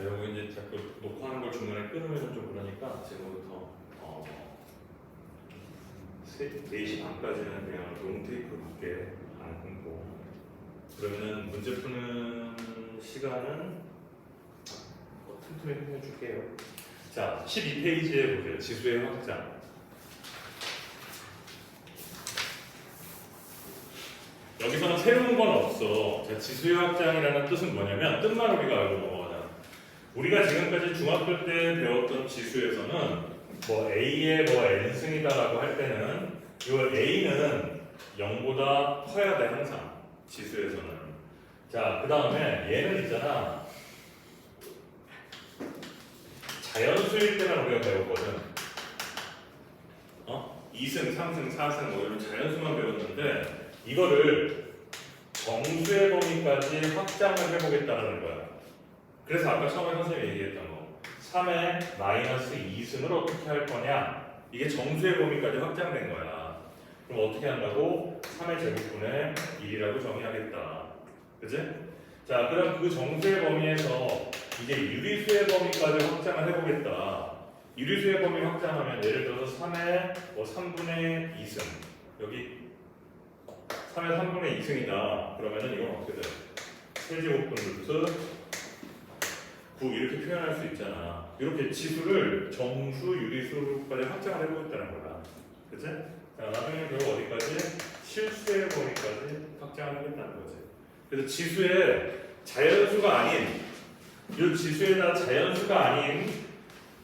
자, 요거 이제 자꾸 녹화하는 걸 중간에 끊으면 좀 그러니까 지금부터 어, 4시 반까지는 그냥 롱테이크 밖에 안 끊고 그러면은 문제 푸는 시간은 어, 틈틈이 해줄게요. 자, 12페이지에 보세요. 지수의 확장. 여기서는 새로운 건 없어. 자, 지수의 확장이라는 뜻은 뭐냐면 뜻만 우리가 알고. 우리가 지금까지 중학교 때 배웠던 지수에서는 뭐 A의 뭐 n승이다라고 할 때는 이 A는 0보다 커야 돼 항상 지수에서는. 자, 그 다음에 얘는 있잖아. 자연수일 때만 우리가 배웠거든. 어? 2승, 3승, 4승 뭐 이런 자연수만 배웠는데 이거를 정수의 범위까지 확장을 해보겠다는 거야. 그래서 아까 처음에 선생님이 얘기했던 거 3의 마이너스 2승을 어떻게 할 거냐 이게 정수의 범위까지 확장된 거야. 그럼 어떻게 한다고? 3의 제곱분의 1이라고 정의하겠다. 그지? 자, 그럼 그 정수의 범위에서 이제 유리수의 범위까지 확장을 해보겠다. 유리수의 범위 확장하면 예를 들어서 3의 뭐 3분의 2승 여기 3의 3분의 2승이다. 그러면은 이건 어떻게 돼? 세제곱분 루트 9 이렇게 표현할 수 있잖아. 이렇게 지수를 정수, 유리수까지 확장을 해보겠다는 거야. 그치? 자, 나중에 결국 어디까지? 실수의 범위까지 확장을 하겠다는 거지. 그래서 지수에 자연수가 아닌, 이 지수에다 자연수가 아닌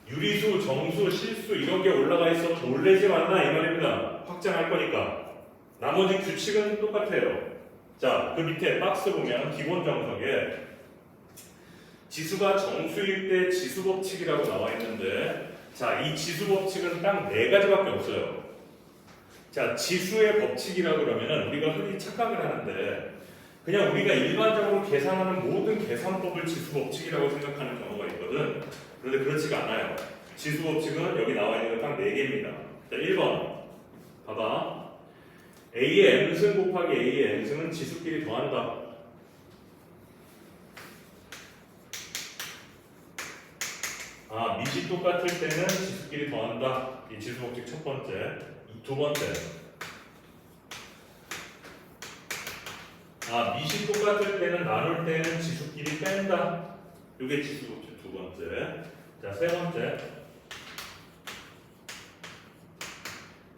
유리수, 정수, 실수 이런 게 올라가 있어도 놀래지 말라 이 말입니다. 확장할 거니까. 나머지 규칙은 똑같아요. 자, 그 밑에 박스 보면 기본 정석에 지수가 정수일 때 지수 법칙이라고 나와 있는데 자, 이 지수 법칙은 딱 네 가지밖에 없어요. 자, 지수의 법칙이라고 그러면은 우리가 흔히 착각을 하는데 그냥 우리가 일반적으로 계산하는 모든 계산법을 지수 법칙이라고 생각하는 경우가 있거든. 그런데 그렇지가 않아요. 지수 법칙은 여기 나와 있는 건딱네 개입니다. 자, 1번. 봐봐. A의 m승 곱하기 A의 n승은 지수끼리 더한다. 아, 밑이 똑같을 때는 지수끼리 더한다. 이 지수 법칙 첫 번째. 이두 번째. 아, 밑이 똑같을 때는 나눌 때는 지수끼리 뺀다. 이게 지수 법칙 두 번째. 자, 세 번째.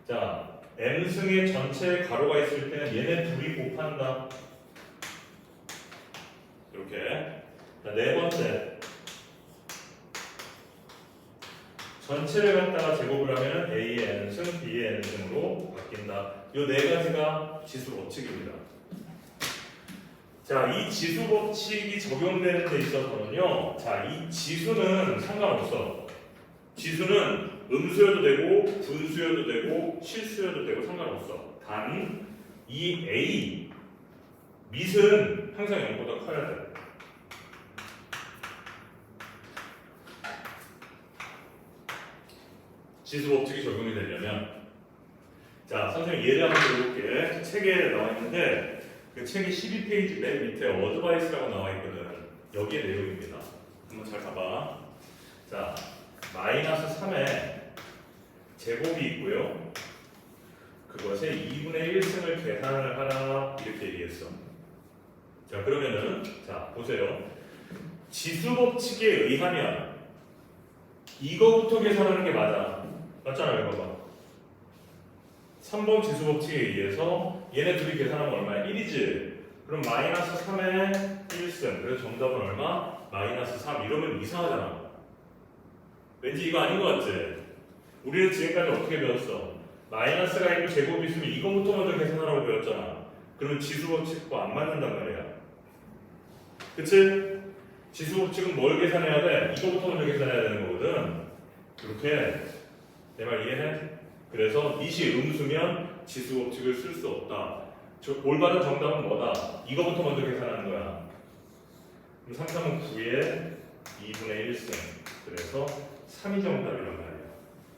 자, m승의 전체 가로가 있을 때는 얘네 둘이 곱한다. 이렇게. 자, 네 번째. 전체를 갖다가 제곱을 하면 A의 n승, B의 n승으로 바뀐다. 이 네 가지가 지수 법칙입니다. 자, 이 지수 법칙이 적용되는 데 있어서는요. 자, 이 지수는 상관없어. 지수는 음수여도 되고 분수여도 되고 실수여도 되고 상관없어. 단 이 A 밑은 항상 0보다 커야 돼. 지수 법칙이 적용이 되려면. 자 선생님 예를 한번 들어볼게 책에 나와 있는데 그 책이 12페이지 맨 밑에 어드바이스라고 나와 있거든. 여기에 내용입니다. 한번 잘 봐봐. 자 마이너스 3에 제곱이 있고요. 그것의 2분의 1승을 계산을 하라. 이렇게 얘기했어. 자 그러면은 자 보세요. 지수 법칙에 의하면 이거부터 계산하는 게 맞아 맞잖아요, 봐봐. 3번 지수 법칙에 의해서 얘네 둘이 계산하면 얼마야? 1이지. 그럼 마이너스 3의 1승. 그래서 정답은 얼마? 마이너스 3. 이러면 이상하잖아. 왠지 이거 아닌 것 같지? 우리는 지금까지 어떻게 배웠어? 마이너스가 있고 제곱이 있으면 이거부터 먼저 계산하라고 배웠잖아. 그러면 지수 법칙과 안 맞는단 말이야. 그치? 지수 법칙은 뭘 계산해야 돼? 이거부터 먼저 계산해야 되는 거거든. 이렇게 내 말 이해해? 그래서 밑이 음수면 지수 법칙을 쓸 수 없다. 저 올바른 정답은 뭐다? 이거부터 먼저 계산하는 거야. 그럼 3, 3은 9에 2분의 1승. 그래서 3이 정답이란 말이야.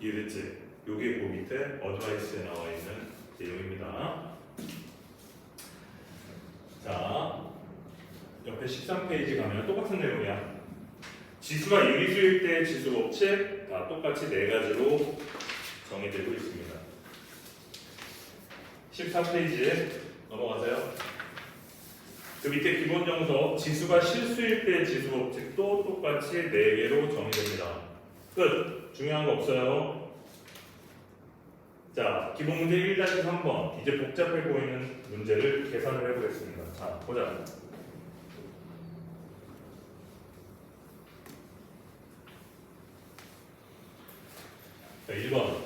이해됐지? 요게 그 밑에 어드바이스에 나와 있는 내용입니다. 자, 옆에 13페이지 가면 똑같은 내용이야. 지수가 유리수일 때 지수 법칙 다 똑같이 네 가지로 정의되고 있습니다. 14페이지 넘어가세요. 그 밑에 기본 정석 지수가 실수일 때 지수 법칙도 똑같이 네 개로 정의됩니다. 끝. 중요한 거 없어요. 자, 기본 문제 1-3번. 이제 복잡해 보이는 문제를 계산을 해보겠습니다. 자, 보자. 자, 1번.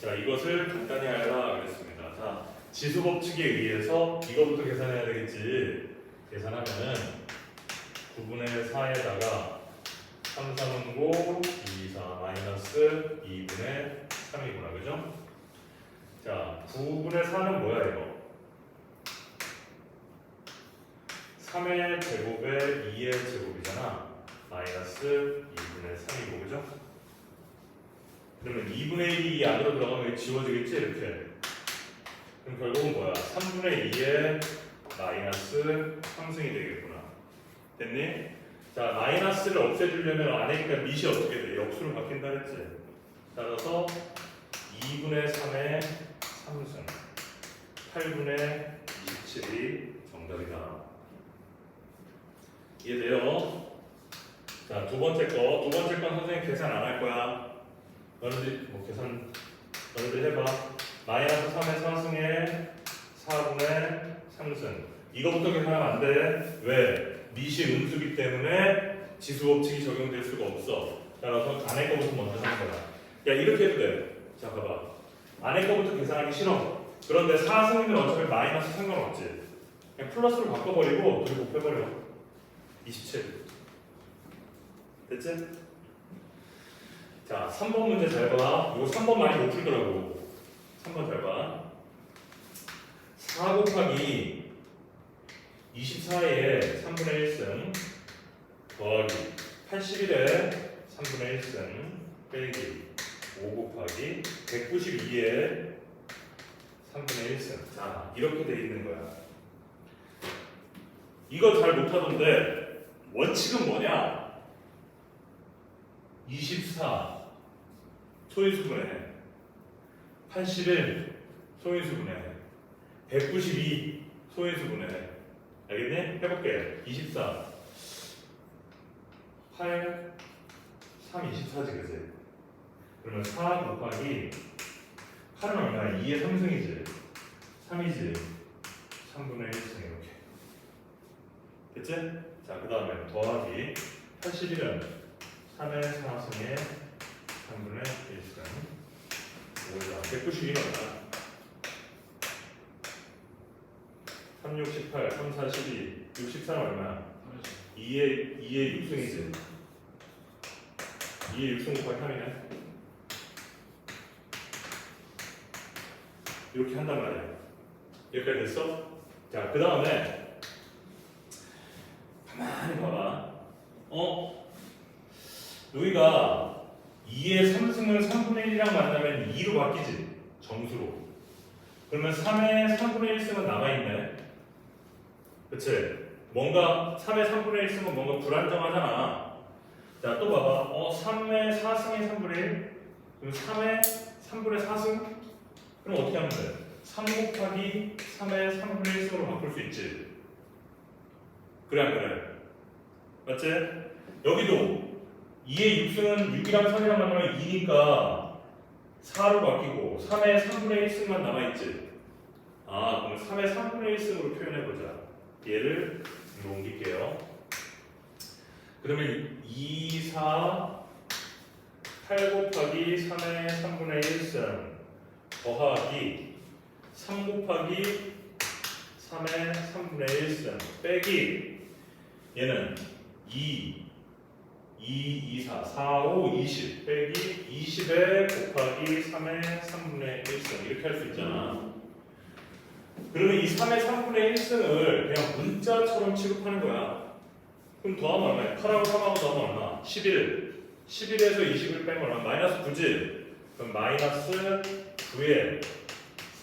자, 이것을 간단히 알라 하겠습니다. 자, 지수 법칙에 의해서 이거부터 계산해야 되겠지. 계산하면은 9분의 4에다가 3, 3은 5, 2, 4 마이너스 2분의 3이구나, 그죠? 자, 9분의 4는 뭐야, 이거? 3의 제곱에 2의 제곱이잖아. 마이너스 2분의 3이고, 그죠? 그러면 2분의 1이 이 안으로 들어가면 지워지겠지 이렇게 그럼 결국은 뭐야 3분의 2의 마이너스 3승이 되겠구나 됐니? 자 마이너스를 없애주려면 안에 있는 밑이 어떻게 돼? 역수로 바뀐다 했지 따라서 2분의 3의 3승 8분의 27이 정답이다. 이해돼요? 자 두 번째 거 두 번째 건 선생님 계산 안 할 거야. 너희들 뭐 계산 너희들 해봐. 마이너스 3의 4승에 4분의 3승 이거부터 계산하면 안 돼. 왜? 미시 음수기 때문에 지수 법칙이 적용될 수가 없어. 따라서 안에 거부터 먼저 하는 거야 야 이렇게 해도 돼 자 봐봐 안에 거부터 계산하기 싫어 그런데 4승이면 어차피 마이너스 상관없지 그냥 플러스로 바꿔버리고 둘이 곱해버려 27 됐지? 자, 3번 문제 잘 봐. 이거 3번 많이 못 풀더라고. 3번 잘 봐. 4 곱하기 24의 3분의 1승 더하기 81의 3분의 1승 빼기 5 곱하기 192의 3분의 1승. 자, 이렇게 돼 있는 거야. 이거 잘 못하던데 원칙은 뭐냐? 24 소인수분해 81 소인수분해 192 소인수분해 알겠니? 해볼게 24 8 3 24지 그지? 그러면 4 곱하기 8은 얼마야? 2의 3승이지 3이지 3분의 1승 이렇게 됐지? 자그 다음에 더하기 81은 3의 4승에 3분의 1승 5자 192는 얼마야? 3, 6, 18, 3, 4, 12 64는 얼마야? 2의 2의 6승이지 2의 6승 곱하기 3이네 이렇게 한단 말이야 여기까지 됐어? 자 그 다음에 가만히 봐봐 어? 여기가 2의 3승을 3분의 1이랑 만나면 2로 바뀌지 정수로 그러면 3의 3분의 1승은 남아있네 그치? 뭔가 3의 3분의 1승은 뭔가 불안정하잖아 자 또 봐봐 어 3의 4승의 3분의 1 그럼 3의 3분의 4승? 그럼 어떻게 하면 돼? 3 곱하기 3의 3분의 1승으로 바꿀 수 있지 그래 안 그래? 맞지? 여기도 2의 6승은 6이랑 3이랑 만나면 2니까 4로 바뀌고 3의 3분의 1승만 남아있지 아 그럼 3의 3분의 1승으로 표현해보자 얘를 옮길게요 그러면 2, 4, 8 곱하기 3의 3분의 1승 더하기 3 곱하기 3의 3분의 1승 빼기 얘는 2 2, 2, 4, 4, 5, 20 빼기 20에 곱하기 3의 3분의 1승 이렇게 할 수 있잖아 그러면 이 3의 3분의 1승을 그냥 문자처럼 취급하는 거야 그럼 더하면 얼마야? 8하고 3하고 더하면 얼마? 11 11에서 20을 빼면 얼마? 마이너스 9지? 그럼 마이너스 9에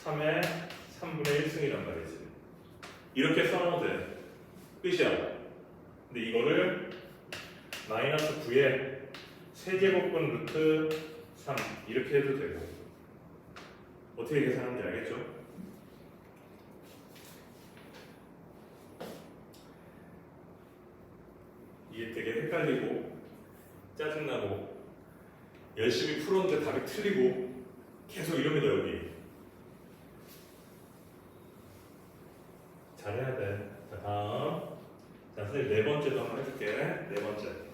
3의 3분의 1승이란 말이지. 이렇게 써놓으면 돼. 끝이야. 근데 이거를 마이너스 9에 세제곱분 루트 3 이렇게 해도 되고 어떻게 계산하는지 알겠죠? 이게 되게 헷갈리고 짜증나고 열심히 풀었는데 답이 틀리고 계속 이럽니다 여기. 잘해야 돼. 자 다음. 자 선생님 네 번째도 한번 해줄게. 네 번째.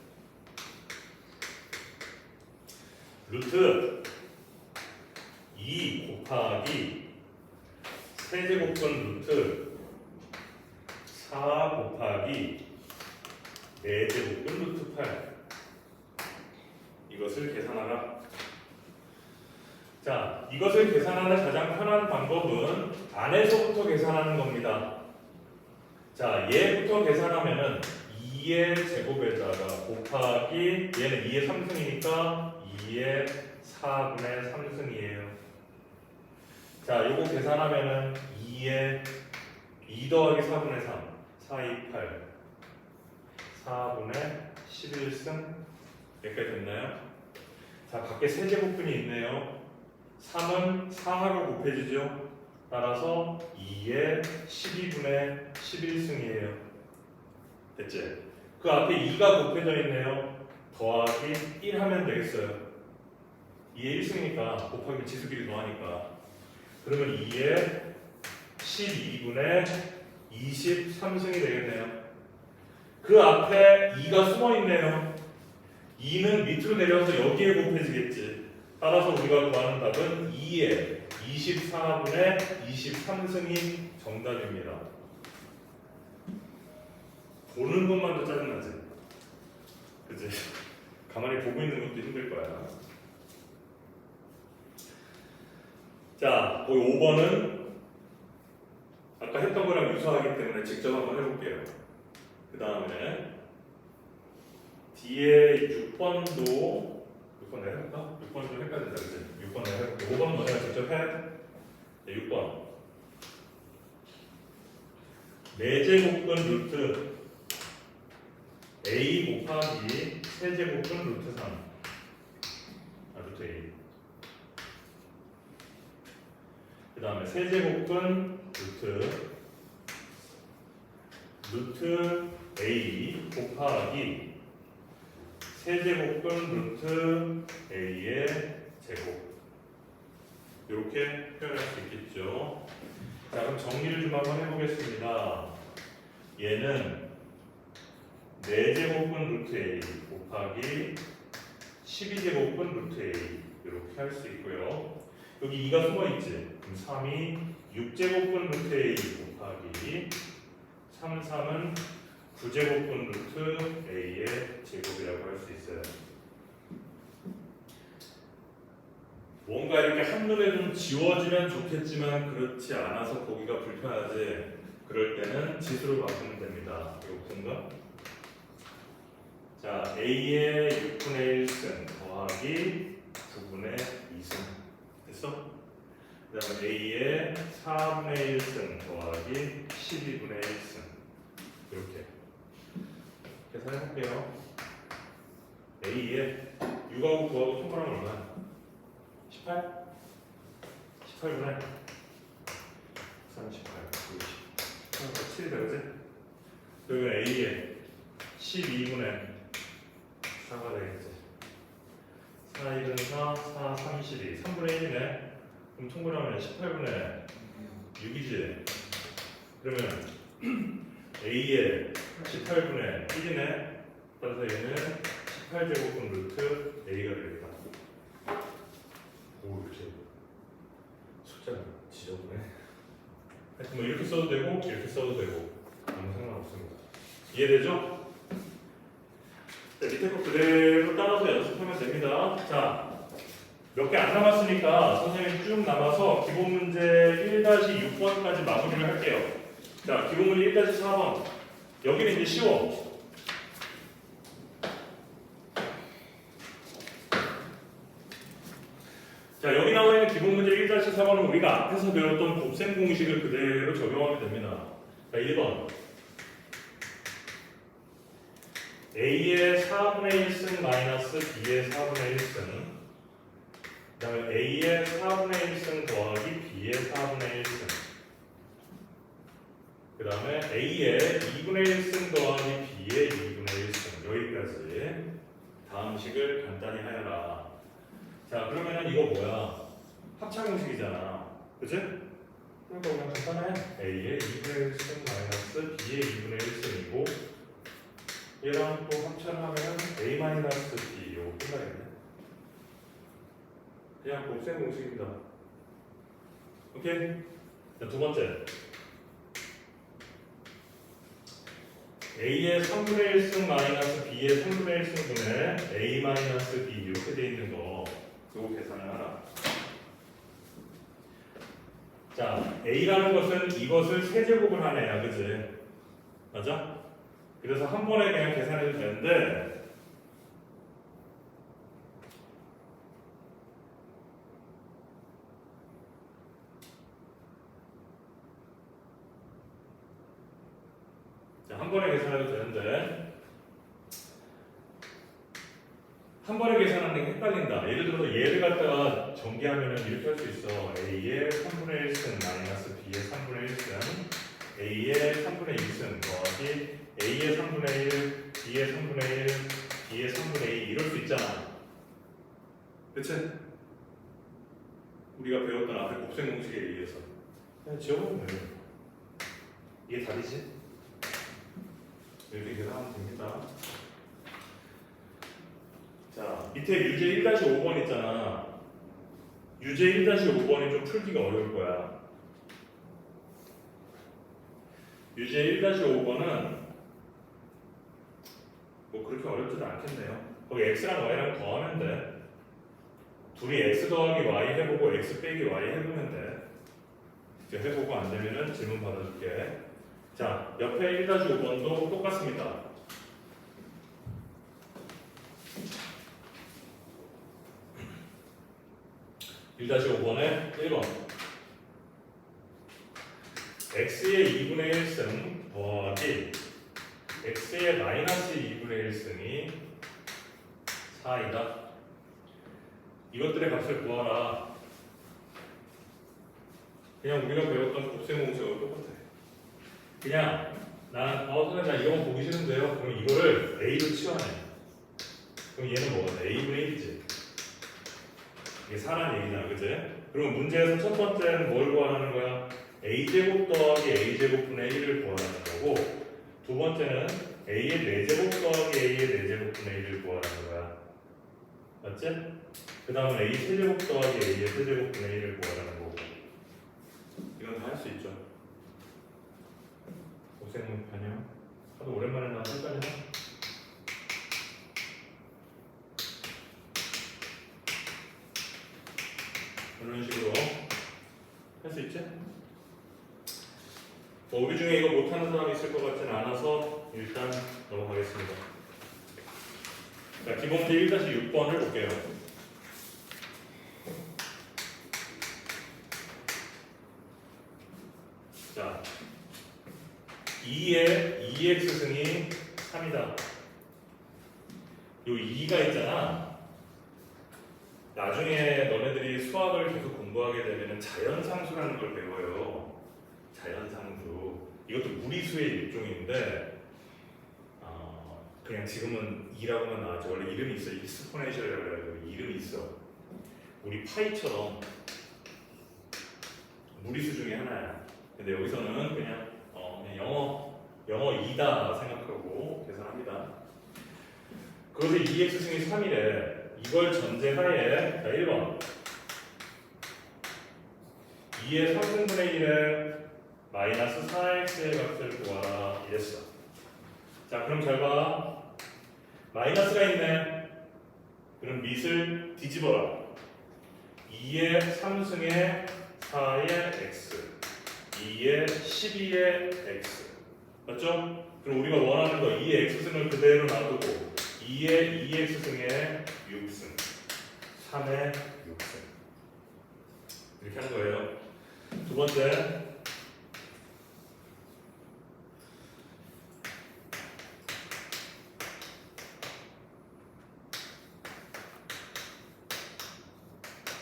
루트 2 곱하기 세제곱분 루트 4 곱하기 4제곱분 루트 8 이것을 계산하라 자 이것을 계산하는 가장 편한 방법은 안에서부터 계산하는 겁니다. 자 얘부터 계산하면은 2의 제곱에다가 곱하기 얘는 2의 3승이니까 2의 4분의 3승이에요. 자 요거 계산하면은 2의 2 더하기 4분의 3 4, 2, 8 4분의 11승. 여기까지 됐나요? 자 밖에 세제곱분이 있네요 3은 4하고 곱해지죠? 따라서 2의 12분의 11승이에요. 됐지? 그 앞에 2가 곱해져 있네요. 더하기 1 하면 되겠어요. 2의 1승이니까 곱하기 지수끼리 더하니까. 그러면 2의 12분의 23승이 되겠네요. 그 앞에 2가 숨어 있네요. 2는 밑으로 내려와서 여기에 곱해지겠지 따라서 우리가 구하는 답은 2의 24분의 23승이 정답입니다 보는 것만 도 짜증나지 그치? 가만히 보고 있는 것도 힘들 거야 자, 거기 5번은 아까 했던 거랑 유사하기 때문에 직접 한번 해볼게요. 그 다음에 뒤에 6번도 6번 내가 해볼까? 6번 좀 헷갈린다 그치? 6번 내가 해볼게 5번 너 내가 직접 해 네, 6번 4제곱분 루트 a 곱하기 세제곱분 루트 3 아, 루트 a 그 다음에 세제곱분 루트 루트 a 곱하기 세제곱분 루트 a의 제곱 이렇게 표현할 수 있겠죠. 자 그럼 정리를 좀 한번 해보겠습니다. 얘는 4제곱분 루트 a 곱하기 12제곱분 루트 a 이렇게 할 수 있고요. 여기 2가 숨어 있지. 그럼 3이 6제곱분 루트 a 곱하기 3, 3은 9제곱분 루트 a의 제곱이라고 할 수 있어요. 뭔가 이렇게 한눈에 좀 지워지면 좋겠지만 그렇지 않아서 보기가 불편하지. 그럴 때는 지수로 바꾸면 됩니다. 이렇게인가? 자, a의 6분의 1승 더하기 9분의 2승 됐어? 그 다음에 A의 4분의 1승 더하기 12분의 1승 이렇게 계산해 볼게요 A의 6하고 9하고 통분하면 얼마야? 18? 18분의 38, 20 7이다 그지? 그리고 A의 12분의 4가 되겠지 4, 1은 4, 4, 32 3분의 1이네 그럼 통분하면 18분의 6이지. 그러면 A의 18분의 1이네. 따라서 얘는 18제곱분 루트 A가 되겠다. 오 이렇게 숫자가 지저분해. 하여튼 뭐 이렇게 써도 되고 이렇게 써도 되고 아무 상관없습니다. 이해되죠? 자, 밑에 거 그대로 따라서 연습하면 됩니다. 자, 몇 개 안 남았으니까 선생님 쭉 남아서 기본 문제 1-6번까지 마무리를 할게요. 자, 기본 문제 1-4번. 여기는 이제 쉬워. 자, 여기 나와 있는 기본 문제 1-4번은 우리가 앞에서 배웠던 곱셈 공식을 그대로 적용하면 됩니다. 자, 1번. A의 4분의 1승 마이너스 B의 4분의 1승. 그 다음에 A의 4분의 1승 더하기 B의 4분의 1승. 그 다음에 A의 2분의 1승 더하기 B의 2분의 1승. 여기까지. 다음 식을 간단히 하여라. 자 그러면은 이거 뭐야? 합차 공식이잖아. 그치? 그러니까 그냥 간단해. A의 2분의 1승 마이너스 B의 2분의 1승이고 얘랑 또 합차를 하면 A 마이너스 B. 이거 끝나겠네. 그냥 곱셈 공식입니다. 오케이? 자, 두 번째 A의 3분의 1승 마이너스 B의 3분의 1승분의 A 마이너스 B 이렇게 돼 있는 거 이거 계산을 하라. 자, A라는 것은 이것을 세제곱을 하네요, 그지? 맞아? 그래서 한 번에 그냥 계산해도 되는데 자, 한 번에 계산해도 되는데 한 번에 계산하는 게 헷갈린다. 예를 들어서 얘를 갖다가 전개하면 이렇게 할 수 있어. A의 3분의 1승 마이너스 B의 3분의 1승 A의 3분의 2승 더하기 A의 3분의 1, B의 3분의 1, B의 3분의 2 이럴 수 있잖아. 그치? 우리가 배웠던 앞에 곱셈 공식에 의해서 그냥 지워보면 돼요. 이게 답이지? 이렇게 계산하면 됩니다. 자, 밑에 유제 1-5번 있잖아. 유제 1-5번이 좀 풀기가 어려울 거야. 유제 1-5번은 뭐 그렇게 어렵지도 않겠네요. 거기 x랑 y랑 더하면 돼. 둘이 x 더하기 y 해보고 x 빼기 y 해보면 돼. 이제 해보고 안 되면은 질문 받아줄게. 자, 옆에 1-5번도 똑같습니다. 1-5번에 1번 x의 2분의 1승 더하기 x의 마이너스 2분의 1승이 4이다. 이것들의 값을 구하라. 그냥 우리가 배웠던 곱셈 공식하고 똑같아. 그냥 나는 어 선생님 나 이런 거 보기 싫은데요. 그럼 이거를 a로 치환해. 그럼 얘는 뭐가 돼? a분의 1이지. 이게 사란 얘기잖아, 그지? 그러면 문제에서 첫 번째는 뭘 구하라는 거야? a 제곱 더하기 a 제곱분의 1을 구하라는 거고, 두 번째는 a의 4제곱 더하기 a의 4제곱분의 1을 구하라는 거야. 맞지? 그 다음은 a 세제곱 더하기 a의 세제곱분의 1을 구하라는 거고. 이건 다 할 수 있죠. 곱셈 변형. 하도 오랜만에 나와 헷갈리나? 이런 식으로 할 수 있지? 뭐 우리 중에 이거 못하는 사람이 있을 것 같지는 않아서 일단 넘어가겠습니다. 자, 기본문제 1-6번을 볼게요. 자, 2의 2x승이 3이다. 요 2가 있잖아. 나중에 너네들이 수학을 계속 공부하게 되면 자연상수라는 걸 배워요. 자연상수. 이것도 무리수의 일종인데, 어, 그냥 지금은 2라고만 나왔지. 원래 이름이 있어. 익스포네셜이라고 해가지고 이름이 있어. 우리 파이처럼 무리수 중에 하나야. 근데 여기서는 그냥, 어, 그냥 영어, 영어 2다 생각하고 계산합니다. 그것을 2x승이 3이래. 이걸 전제하에 자 1번 2의 3분의 1에 마이너스 4x의 값을 구하라 이랬어. 자 그럼 잘봐 마이너스가 있네. 그럼 밑을 뒤집어라. 2의 3승의 4의 x 2의 12의 x. 맞죠? 그럼 우리가 원하는 거 2의 x승을 그대로 놔두고 2의 2x승의 6승 3의 6승. 이렇게 하는 거예요. 두 번째.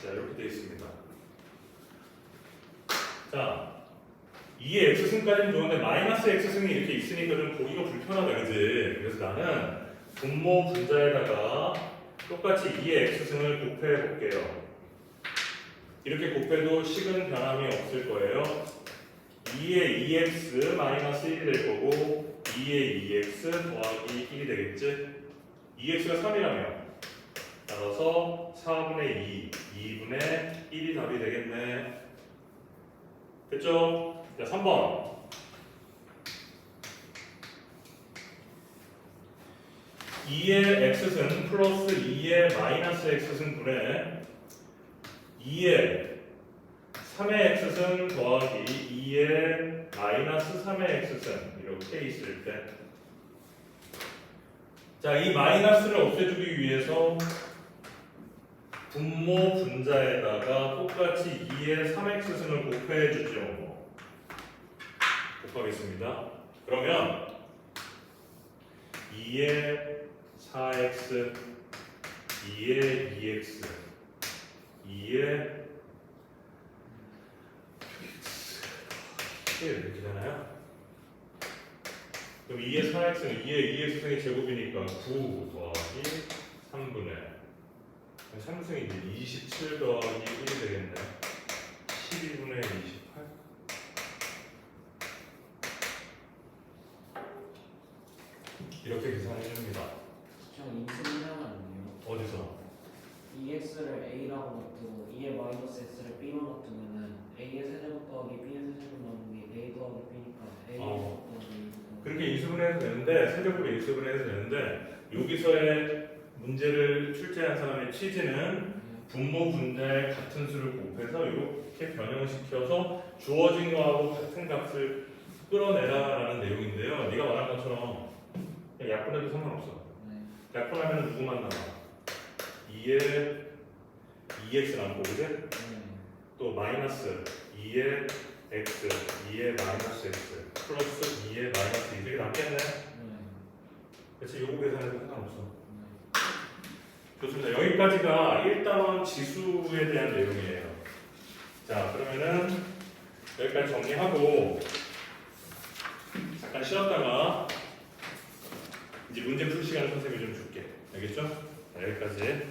자, 이렇게 되어 있습니다. 자, 2의 x승까지는 좋은데 마이너스 x승이 이렇게 있으니까 좀 보기가 불편하다, 그지? 그래서 나는 분모 분자에다가 똑같이 2의 x승을 곱해 볼게요. 이렇게 곱해도 식은 변함이 없을 거예요. 2의 2x 마이너스 1이 될 거고 2의 2x 더하기 1이 되겠지? 2x가 3이라며 따라서 4분의 2, 2분의 1이 답이 되겠네. 됐죠? 자, 3번. 2의 x승 플러스 2의 마이너스 x승 분의 2의 3의 x승 더하기 2의 마이너스 3의 x승 이렇게 있을 때 자, 이 마이너스를 없애주기 위해서 분모 분자에다가 똑같이 2의 3x승을 곱해 주죠. 곱하겠습니다. 그러면 2의 4x, 2의 2x, 2의 이렇게 되나요? 그럼 2의 4x는 2의 2x승의 제곱이니까 9 더하기 3분의 3승이 이제 27 더하기 1이 되겠네 12분의 28 이렇게 계산해 줍니다 저 인수분해하면 안 돼요. 어디서? 이 x를 a라고 놔두고 2의 마이너스 x를 b로 놔두면은 a의 세제곱 더하기 b의 세제곱 게 a 더하기 b니까 a 어. 제곱 더하기 그렇게 인수분해해도 되는데 세제곱을 인수분해해도 되는데 여기서의 문제를 출제한 사람의 취지는 분모 분자의 같은 수를 곱해서 이렇게 변형을 시켜서 주어진 거하고 같은 값을 끌어내라라는 내용인데요. 네가 말한 것처럼 약분해도 상관없어. 네. 약분하면 누구만 남아? 2의 2x 남고 그제? 네. 또 마이너스 2의 x, 2의 마이너스 x 플러스 2의 마이너스 2 이렇게 남겠네. 네. 그렇지 요거 계산해도 상관없어. 네. 좋습니다. 여기까지가 1단원 지수에 대한 내용이에요. 자, 그러면은 여기까지 정리하고 잠깐 쉬었다가 이제 문제 풀 시간을 선생님이 좀 줄게. 알겠죠? Prazer.